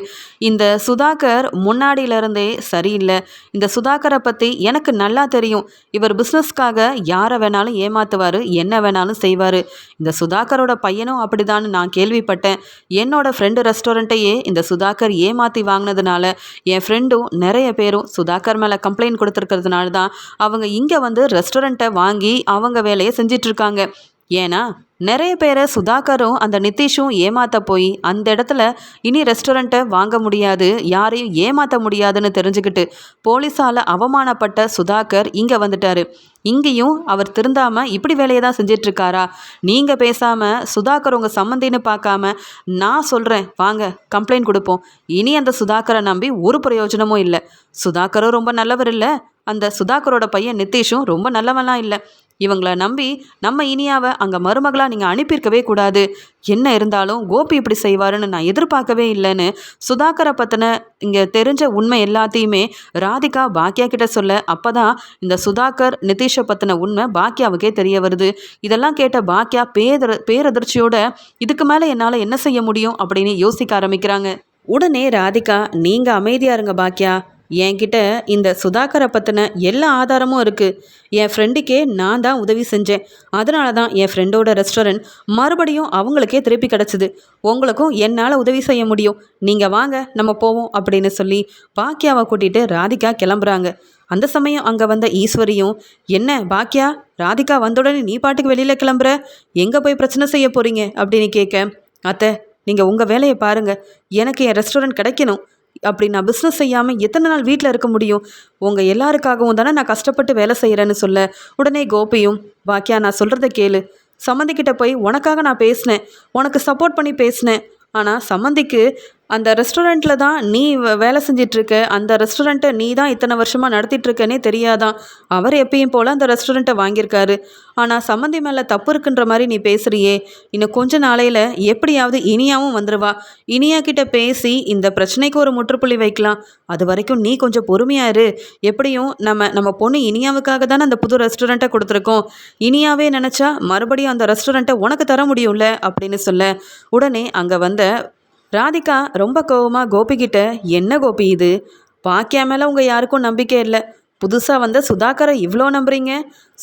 இந்த சுதாகர் முன்னாடியிலருந்தே சரியில்லை. இந்த சுதாகரை பற்றி எனக்கு நல்லா தெரியும். இவர் பிஸ்னஸ்க்காக யாரை வேணாலும் ஏமாற்றுவார் என்ன வேணாலும் செய்வார். இந்த சுதாகரோட பையனும் அப்படிதான்னு நான் கேள்விப்பட்டேன். என்னோட ஃப்ரெண்டு ரெஸ்டாரண்ட்டையே இந்த சுதாகர் ஏமாற்றி வாங்கினதுனால என் ஃப்ரெண்டும் நிறைய பேரும் சுதாகர் மேலே கம்ப்ளைண்ட் கொடுத்துருக்கிறதுனால தான் அவங்க இங்கே வந்து ரெஸ்டாரண்ட்டை வாங்கி அவங்க வேலையை செஞ்சிட்ருக்காங்க. ஏன்னா நிறைய பேரை சுதாகரும் அந்த நிதிஷும் ஏமாற்ற போய் அந்த இடத்துல இனி ரெஸ்டாரண்ட்டை வாங்க முடியாது யாரையும் ஏமாற்ற முடியாதுன்னு தெரிஞ்சுக்கிட்டு போலீஸால் அவமானப்பட்ட சுதாகர் இங்கே வந்துட்டார். இங்கேயும் அவர் திருந்தாமல் இப்படி வேலையை தான் செஞ்சிட்ருக்காரா? நீங்கள் பேசாமல் சுதாகர் உங்கள் சம்மந்தின்னு பார்க்காம நான் சொல்கிறேன் வாங்க கம்ப்ளைண்ட் கொடுப்போம். இனி அந்த சுதாகரை நம்பி ஒரு பிரயோஜனமும் இல்லை. சுதாகரும் ரொம்ப நல்லவர் இல்லை. அந்த சுதாகரோட பையன் நிதிஷும் ரொம்ப நல்லவனாக இல்லை. இவங்கள நம்பி நம்ம இனியாவை அங்கே மருமகளாக நீங்கள் அனுப்பியிருக்கவே கூடாது. என்ன இருந்தாலும் கோபி இப்படி செய்வாருன்னு நான் எதிர்பார்க்கவே இல்லைன்னு சுதாகரை பற்றின இங்கே தெரிஞ்ச உண்மை எல்லாத்தையுமே ராதிகா பாக்கியா கிட்ட சொல்ல அப்போ தான் இந்த சுதாகர் நிதிஷை பற்றின உண்மை பாக்கியாவுக்கே தெரிய வருது. இதெல்லாம் கேட்ட பாக்கியா பேர பேரதிர்ச்சியோட இதுக்கு மேலே என்னால் என்ன செய்ய முடியும் அப்படின்னு யோசிக்க ஆரம்பிக்கிறாங்க. உடனே ராதிகா நீங்கள் அமைதியாக இருங்க பாக்கியா என்கிட்ட இந்த சுதாகரை பற்றின எல்லா ஆதாரமும் இருக்குது என் ஃப்ரெண்டுக்கே நான் தான் உதவி செஞ்சேன். அதனால தான் என் ஃப்ரெண்டோட ரெஸ்டாரண்ட் மறுபடியும் அவங்களுக்கே திருப்பி கிடச்சிது. உங்களுக்கும் என்னால் உதவி செய்ய முடியும். நீங்கள் வாங்க நம்ம போவோம் அப்படின்னு சொல்லி பாக்கியாவை கூட்டிகிட்டு ராதிகா கிளம்புறாங்க. அந்த சமயம் அங்கே வந்த ஈஸ்வரியும் என்ன பாக்கியா ராதிகா வந்தவுடனே நீ பாட்டுக்கு வெளியில் கிளம்புற? எங்கே போய் பிரச்சனை செய்ய போகிறீங்க அப்படின்னு கேட்க அத்தை நீங்கள் உங்கள் வேலையை பாருங்கள் எனக்கு என் ரெஸ்டாரண்ட் கிடைக்கணும். அப்படி நான் பிஸ்னஸ் செய்யாமல் எத்தனை நாள் வீட்டில் இருக்க முடியும்? உங்கள் எல்லாருக்காகவும் தானே நான் கஷ்டப்பட்டு வேலை செய்கிறேன்னு சொல்ல. உடனே கோபியும் பாக்கியா நான் சொல்கிறத கேளு. சம்மந்திக்கிட்ட போய் உனக்காக நான் பேசினேன். உனக்கு சப்போர்ட் பண்ணி பேசினேன். ஆனால் சம்மந்திக்கு அந்த ரெஸ்டாரண்ட்டில் தான் நீ வேலை செஞ்சிட்ருக்க. அந்த ரெஸ்டாரண்ட்டை நீ தான் இத்தனை வருஷமாக நடத்திட்டுருக்கனே தெரியாதான். அவர் எப்பயும் போல் அந்த ரெஸ்டாரண்ட்டை வாங்கியிருக்காரு. ஆனால் சம்மந்தி மேலே தப்பு இருக்குன்ற மாதிரி நீ பேசுகிறியே இன்னும் கொஞ்ச நாளையில் எப்படியாவது இனியாவும் வந்துடுவா இனியா கிட்ட பேசி இந்த பிரச்சனைக்கு ஒரு முற்றுப்புள்ளி வைக்கலாம். அது வரைக்கும் நீ கொஞ்சம் பொறுமையாக இரு. எப்படியும் நம்ம நம்ம பொண்ணு இனியாவுக்காக தானே அந்த புது ரெஸ்டாரண்ட்டை கொடுத்துருக்கோம். இனியாவே நினச்சா மறுபடியும் அந்த ரெஸ்டாரண்ட்டை உனக்கு தர முடியும்ல அப்படின்னு சொல்ல. உடனே அங்கே வந்த ராதிகா ரொம்ப கோவமாக கோபிக்கிட்ட என்ன கோபி இது? பாக்கியா மேலே உங்கள் யாருக்கும் நம்பிக்கை இல்லை. புதுசாக வந்த சுதாகரை இவ்வளோ நம்புறீங்க?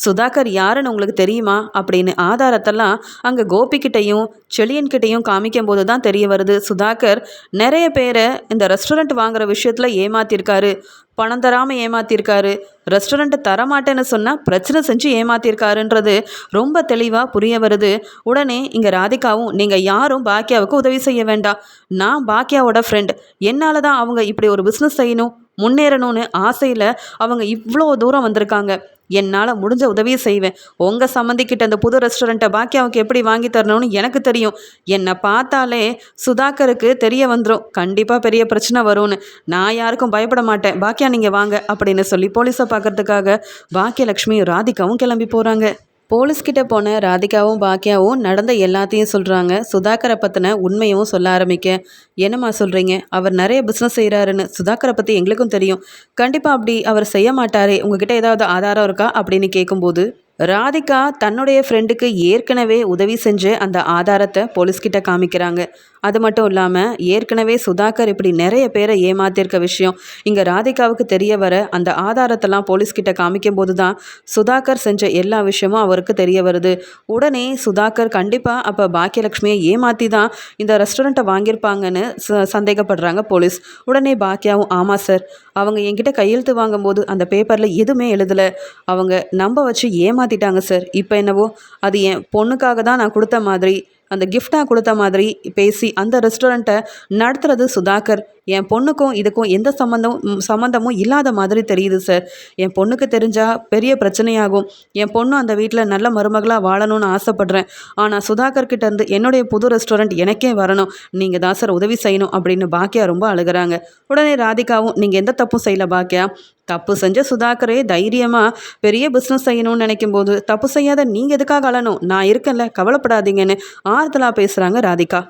சுதாகர் யாருன்னு உங்களுக்கு தெரியுமா? அப்படின்னு ஆதாரத்தெல்லாம் அங்கே கோபிக்கிட்டையும் செழியன்கிட்டையும் காமிக்கும் போது தான் தெரிய வருது. சுதாகர் நிறைய பேரை இந்த ரெஸ்டாரண்ட் வாங்குற விஷயத்தில் ஏமாத்திருக்காரு. பணம் தராமல் ஏமாத்திருக்காரு. ரெஸ்டாரண்ட்டை தரமாட்டேன்னு சொன்னால் பிரச்சனை செஞ்சு ஏமாத்திருக்காருன்றது ரொம்ப தெளிவாக புரிய வருது. உடனே இங்கே ராதிகாவும் நீங்கள் யாரும் பாக்கியாவுக்கு உதவி செய்ய வேண்டாம். நான் பாக்கியாவோட ஃப்ரெண்ட் என்னால் தான் அவங்க இப்படி ஒரு பிஸ்னஸ் செய்யணும். முன்னேறணும்னு ஆசையில் அவங்க இவ்வளோ தூரம் வந்திருக்காங்க. என்னால் முடிஞ்ச உதவியை செய்வேன். உங்கள் சம்மந்திக்கிட்ட அந்த புது ரெஸ்டாரண்ட்டை பாக்கியாவுக்கு எப்படி வாங்கி தரணும்னு எனக்கு தெரியும். என்னை பார்த்தாலே சுதாகருக்கு தெரிய வந்துடும் கண்டிப்பாக பெரிய பிரச்சனை வரும்னு. நான் யாருக்கும் பயப்பட மாட்டேன். பாக்கியா நீங்கள் வாங்க அப்படின்னு சொல்லி போலீஸை பார்க்கறதுக்காக பாக்கியலக்ஷ்மி ராதிகாவும் கிளம்பி போகிறாங்க போலீஸ்கிட்ட போன ராதிகாவும் பாக்கியாவும் நடந்த எல்லாத்தையும் சொல்கிறாங்க சுதாகரை பற்றின உண்மையும் சொல்ல ஆரம்பிக்க. என்னம்மா சொல்கிறீங்க அவர் நிறைய பிஸ்னஸ் செய்கிறாருன்னு சுதாகரை பற்றி எங்களுக்கும் தெரியும். கண்டிப்பாக அப்படி அவர் செய்ய மாட்டாரே. உங்ககிட்ட ஏதாவது ஆதாரம் இருக்கா? அப்படின்னு கேட்கும்போது ராதிகா தன்னுடைய ஃப்ரெண்டுக்கு ஏற்கனவே உதவி செஞ்ச அந்த ஆதாரத்தை போலீஸ்கிட்ட காமிக்கிறாங்க. அது மட்டும் இல்லாமல் ஏற்கனவே சுதாகர் இப்படி நிறைய பேரை ஏமாத்திருக்க விஷயம் இங்கே ராதிகாவுக்கு தெரிய வர அந்த ஆதாரத்தெல்லாம் போலீஸ்கிட்ட காமிக்கும் போது தான் சுதாகர் செஞ்ச எல்லா விஷயமும் அவருக்கு தெரிய வருது. உடனே சுதாகர் கண்டிப்பாக அப்போ பாக்கியலட்சுமியை ஏமாற்றி தான் இந்த ரெஸ்டாரண்ட்டை வாங்கியிருப்பாங்கன்னு ச சந்தேகப்படுறாங்க போலீஸ். உடனே பாக்கியாவும் ஆமாம் சார் அவங்க என்கிட்ட கையெழுத்து வாங்கும்போது அந்த பேப்பரில் எதுவுமே எழுதலை. அவங்க நம்ப வச்சு ஏமாற்றிட்டாங்க சார். இப்போ என்னவோ அது என் பொண்ணுக்காக தான் நான் கொடுத்த மாதிரி அந்த கிஃப்டாக கொடுத்த மாதிரி பேசி அந்த ரெஸ்டாரண்ட்டை நடத்துறது சுதாகர். என் பொண்ணுக்கும் இதுக்கும் எந்த சம்மந்தம் சம்மந்தமும் இல்லாத மாதிரி தெரியுது சார் என் பொண்ணுக்கு தெரிஞ்சால் பெரிய பிரச்சனையாகும். என் பொண்ணும் அந்த வீட்டில் நல்ல மருமகளாக வாழணும்னு ஆசைப்பட்றேன். ஆனால் சுதாகர் கிட்ட இருந்து என்னுடைய புது ரெஸ்டாரண்ட் எனக்கே வரணும். நீங்கள் தான் சார் உதவி செய்யணும் அப்படின்னு பாக்கியா ரொம்ப அழுகிறாங்க. உடனே ராதிகாவும் நீங்கள் எந்த தப்பும் செய்யல பாக்கியா? தப்பு செஞ்ச சுதாகரே தைரியமாக பெரிய பிஸ்னஸ் செய்யணும்னு நினைக்கும் போது தப்பு செய்யாத நீங்கள் எதுக்காக அழணும்? நான் இருக்கேன்ல கவலைப்படாதீங்கன்னு ஆறுதலாக பேசுகிறாங்க ராதிகா.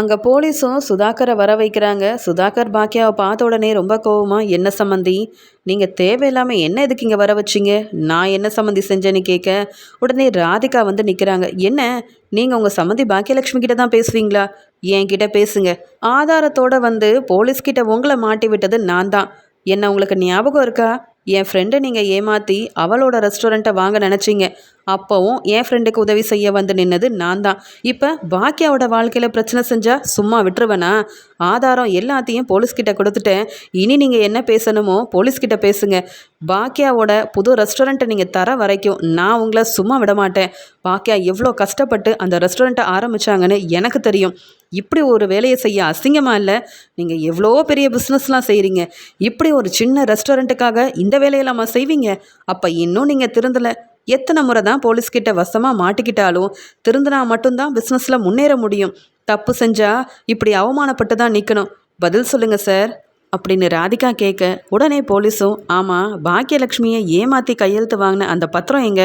அங்கே போலீஸும் சுதாகரை வர வைக்கிறாங்க. சுதாகர் பாக்கியாவை பார்த்த உடனே ரொம்ப கோவமாக என்ன சம்மந்தி நீங்கள் தேவையில்லாமல் என்ன எதுக்கு இங்கே வர வச்சிங்க? நான் என்ன சம்மந்தி செஞ்சேன்னு கேட்க உடனே ராதிகா வந்து நிற்கிறாங்க என்ன? நீங்கள் உங்கள் சம்மந்தி பாக்கியலட்சுமி கிட்ட தான் பேசுவீங்களா? என்கிட்ட பேசுங்க. ஆதாரத்தோடு வந்து போலீஸ்கிட்ட உங்களை மாட்டி விட்டது நான் தான். என்ன உங்களுக்கு ஞாபகம் இருக்கா? என் ஃப்ரெண்டை நீங்கள் ஏமாற்றி அவளோட ரெஸ்டாரண்ட்டை வாங்க நினச்சிங்க. அப்போவும் என் ஃப்ரெண்டுக்கு உதவி செய்ய வந்து நின்னது நான் தான் இப்போ பாக்கியாவோட வாழ்க்கையில் பிரச்சனை செஞ்சால் சும்மா விட்டுருவேனா? ஆதாரம் எல்லாத்தையும் போலீஸ்கிட்ட கொடுத்துட்டேன். இனி நீங்கள் என்ன பேசணுமோ போலீஸ்கிட்ட பேசுங்க. பாக்கியாவோட புது ரெஸ்டாரண்ட்டை நீங்கள் தர வரைக்கும் நான் உங்களை சும்மா விட மாட்டேன். பாக்கியா எவ்வளோ கஷ்டப்பட்டு அந்த ரெஸ்டாரண்ட்டை ஆரம்பித்தாங்கன்னு எனக்கு தெரியும். இப்படி ஒரு வேலையை செய்ய அசிங்கமாக இல்லை? நீங்கள் எவ்வளோ பெரிய பிஸ்னஸ்லாம் செய்கிறீங்க இப்படி ஒரு சின்ன ரெஸ்டாரண்ட்டுக்காக இந்த வேலையெல்லாமா செய்வீங்க? அப்போ இன்னும் நீங்கள் திருந்தலை. எத்தனை முறை தான் போலீஸ்கிட்ட வசமாக மாட்டிக்கிட்டாலும் திருந்தினா மட்டும்தான் பிஸ்னஸில் முன்னேற முடியும். தப்பு செஞ்சால் இப்படி அவமானப்பட்டு தான் நிற்கணும் பதில் சொல்லுங்கள் சார் அப்படின்னு ராதிகா கேட்க உடனே போலீஸும் ஆமாம் பாக்கியலட்சுமியை ஏமாற்றி கையெழுத்து வாங்கின அந்த பத்திரம் எங்க?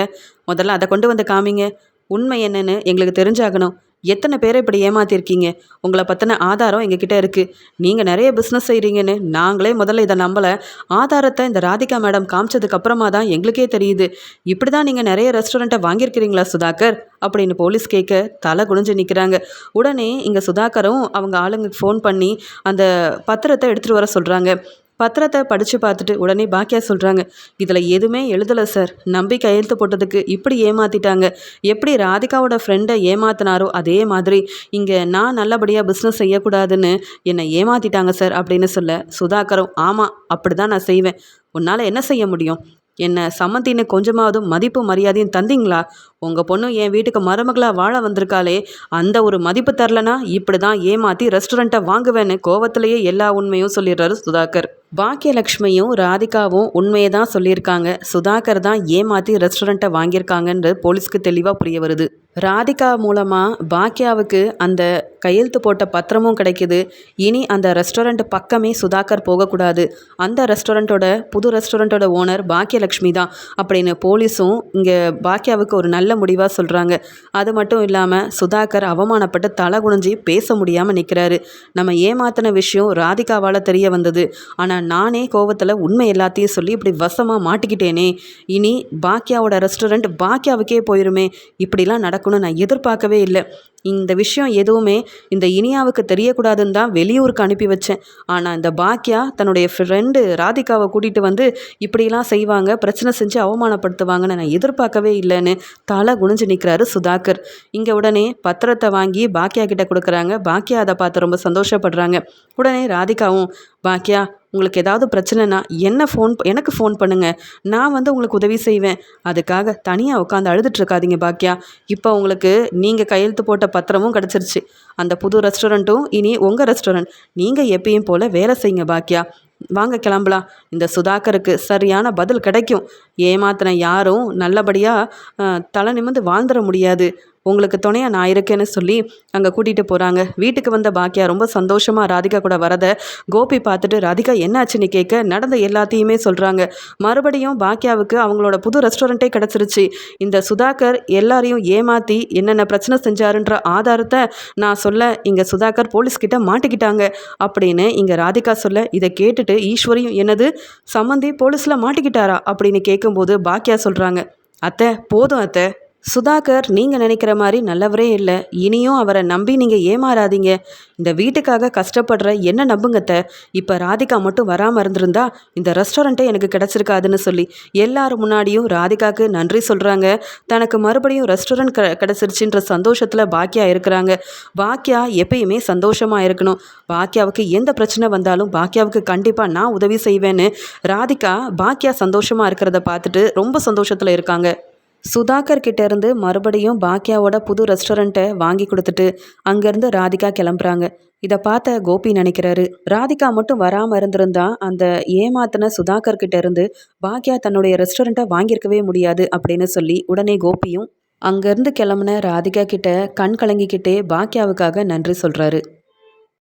முதல்ல அதை கொண்டு வந்து காமிங்க. உண்மை என்னன்னு எங்களுக்கு தெரிஞ்சாகணும். எத்தனை பேரை இப்படி ஏமாத்திருக்கீங்க? உங்களை பற்றின ஆதாரம் எங்ககிட்ட இருக்குது நீங்கள் நிறைய பிஸ்னஸ் செய்கிறீங்கன்னு நாங்களே முதல்ல இதை நம்பலை. ஆதாரத்தை இந்த ராதிகா மேடம் காமிச்சதுக்கப்புறமா தான் எங்களுக்கே தெரியுது. இப்படி தான் நீங்கள் நிறைய ரெஸ்டாரண்ட்டை வாங்கியிருக்கிறீங்களா சுதாகர்? அப்படின்னு போலீஸ் கேட்க தலை குனிஞ்சு நிற்கிறாங்க உடனே இங்கே சுதாகரும் அவங்க ஆளுங்களுக்கு ஃபோன் பண்ணி அந்த பத்திரத்தை எடுத்துகிட்டு வர சொல்கிறாங்க பத்திரத்தை படித்து பார்த்துட்டு உடனே பாக்கியா சொல்கிறாங்க இதில் எதுவுமே எழுதலை சார் நம்பி கையெழுத்து போட்டதுக்கு இப்படி ஏமாற்றிட்டாங்க எப்படி ராதிகாவோட ஃப்ரெண்டை ஏமாத்தினாரோ அதே மாதிரி. இங்கே நான் நல்லபடியாக பிஸ்னஸ் செய்யக்கூடாதுன்னு என்னை ஏமாற்றிட்டாங்க சார் அப்படின்னு சொல்ல சுதாகரும் ஆமாம் அப்படி தான் நான் செய்வேன். உன்னால் என்ன செய்ய முடியும்? என்னை சம்மந்தின்னு கொஞ்சமாவது மதிப்பு மரியாதையும் தந்தீங்களா? உங்கள் பொண்ணு என் வீட்டுக்கு மருமகளாக வாழ வந்திருக்காளே அந்த ஒரு மதிப்பு தரலனா இப்படி தான் ஏமாற்றி ரெஸ்டாரண்ட்டை வாங்குவேன்னு கோவத்திலேயே எல்லா உண்மையும் சொல்லிடுறாரு சுதாகர். பாக்கியலக்ஷ்மியும் ராதிகாவும் உண்மையை தான் சொல்லியிருக்காங்க. சுதாகர் தான் ஏமாற்றி ரெஸ்டாரண்ட்டை வாங்கியிருக்காங்கன்றது போலீஸ்க்கு தெளிவாக புரிய வருது. ராதிகா மூலமாக பாக்கியாவுக்கு அந்த கையெழுத்து போட்ட பத்திரமும் கிடைக்குது. இனி அந்த ரெஸ்டாரண்ட் பக்கமே சுதாகர் போகக்கூடாது. அந்த ரெஸ்டாரண்ட்டோட புது ரெஸ்டாரண்ட்டோட ஓனர் பாக்கியலக்ஷ்மி தான் அப்படின்னு போலீஸும் இங்கே பாக்கியாவுக்கு ஒரு நல்ல முடிவாக சொல்கிறாங்க அது மட்டும் இல்லாமல் சுதாகர் அவமானப்பட்டு தலை குனிஞ்சி பேச முடியாமல் நிற்கிறாரு நம்ம ஏமாத்தின விஷயம் ராதிகாவால் தெரிய வந்தது. ஆனால் நானே கோவத்தில் உண்மை எல்லாத்தையும் சொல்லி இப்படி வசமாக மாட்டிக்கிட்டேனே. இனி பாக்கியாவோட ரெஸ்டாரண்ட் பாக்கியாவுக்கே போயிருமே. இப்படிலாம் நடக்கணும்னு நான் எதிர்பார்க்கவே இல்லை. இந்த விஷயம் எதுவுமே இந்த இனியாவுக்கு தெரியக்கூடாதுன்னு தான் வெளியூருக்கு அனுப்பி வச்சேன். ஆனால் இந்த பாக்கியா தன்னுடைய ஃப்ரெண்டு ராதிகாவை கூட்டிகிட்டு வந்து இப்படிலாம் செய்வாங்க பிரச்சனை செஞ்சு அவமானப்படுத்துவாங்கன்னு நான் எதிர்பார்க்கவே இல்லைன்னு தலை குனிஞ்சு நிற்கிறாரு சுதாகர். இங்கே உடனே பத்திரத்தை வாங்கி பாக்கியா கிட்ட கொடுக்குறாங்க. பாக்கியா அதை பார்த்து ரொம்ப சந்தோஷப்படுறாங்க. உடனே ராதிகாவும் பாக்கியா உங்களுக்கு ஏதாவது பிரச்சனைனா என்ன ஃபோன் எனக்கு ஃபோன் பண்ணுங்கள் நான் வந்து உங்களுக்கு உதவி செய்வேன். அதுக்காக தனியாக உட்காந்து அழுதுட்ருக்காதீங்க பாக்கியா இப்போ உங்களுக்கு நீங்கள் கையெழுத்து போட்ட பத்திரமும் கிடச்சிருச்சு. அந்த புது ரெஸ்டாரண்ட்டும் இனி உங்கள் ரெஸ்டாரண்ட் நீங்கள் எப்பயும் போல் வேலை செய்யுங்க பாக்கியா வாங்க கிளம்பலாம். இந்த சுதாகருக்கு சரியான பதில் கிடைக்கும். ஏமாத்தின யாரும் நல்லபடியாக தலை நிமிர்ந்து வாழ்ந்துட முடியாது. உங்களுக்கு துணையாக நான் இருக்கேன்னு சொல்லி அங்கே கூட்டிகிட்டு போகிறாங்க வீட்டுக்கு வந்த பாக்கியா ரொம்ப சந்தோஷமாக ராதிகா கூட வரத கோபி பார்த்துட்டு ராதிகா என்னாச்சுன்னு கேட்க நடந்த எல்லாத்தையுமே சொல்கிறாங்க மறுபடியும் பாக்கியாவுக்கு அவங்களோட புது ரெஸ்டாரண்ட்டே கிடச்சிருச்சு. இந்த சுதாகர் எல்லாரையும் ஏமாற்றி என்னென்ன பிரச்சனை செஞ்சாருன்ற ஆதாரத்தை நான் சொல்ல இங்கே சுதாகர் போலீஸ்கிட்ட மாட்டிக்கிட்டாங்க. அப்படின்னு இங்கே ராதிகா சொல்ல இதை கேட்டுட்டு ஈஸ்வரியும் என்னது? சம்மந்தி போலீஸில் மாட்டிக்கிட்டாரா? அப்படின்னு கேட்கும்போது பாக்கியா சொல்கிறாங்க அத்தை போதும் அத்தை. சுதாகர் நீங்கள் நினைக்கிற மாதிரி நல்லவரே இல்லை. இனியும் அவரை நம்பி நீங்கள் ஏமாறாதீங்க. இந்த வீட்டுக்காக கஷ்டப்படுற என்ன நம்புங்கத்த? இப்போ ராதிகா மட்டும் வராமல் இருந்திருந்தா இந்த ரெஸ்டாரண்ட்டே எனக்கு கிடச்சிருக்காதுன்னு சொல்லி எல்லாரும் முன்னாடியும் ராதிகாவுக்கு நன்றி சொல்கிறாங்க தனக்கு மறுபடியும் ரெஸ்டாரண்ட் க கிடச்சிருச்சுன்ற சந்தோஷத்தில் பாக்கியா இருக்கிறாங்க. பாக்கியா எப்பயுமே சந்தோஷமாக இருக்கணும். பாக்கியாவுக்கு எந்த பிரச்சனை வந்தாலும் பாக்கியாவுக்கு கண்டிப்பாக நான் உதவி செய்வேன்னு ராதிகா பாக்கியா சந்தோஷமாக இருக்கிறத பார்த்துட்டு ரொம்ப சந்தோஷத்தில் இருக்காங்க. சுதாகர் கிட்ட இருந்து மறுபடியும் பாக்கியாவோட புது ரெஸ்டாரண்ட்டை வாங்கி கொடுத்துட்டு அங்கேருந்து ராதிகா கிளம்புறாங்க. இதை பார்த்த கோபி நினைக்கிறாரு. ராதிகா மட்டும் வராமல் இருந்திருந்தா அந்த ஏமாத்தின சுதாகர் கிட்ட இருந்து பாக்கியா தன்னுடைய ரெஸ்டாரண்ட்டை வாங்கியிருக்கவே முடியாது அப்படின்னு சொல்லி உடனே கோபியும் அங்கேருந்து கிளம்புன ராதிகா கிட்ட கண் கலங்கிக்கிட்டே பாக்கியாவுக்காக நன்றி சொல்கிறாரு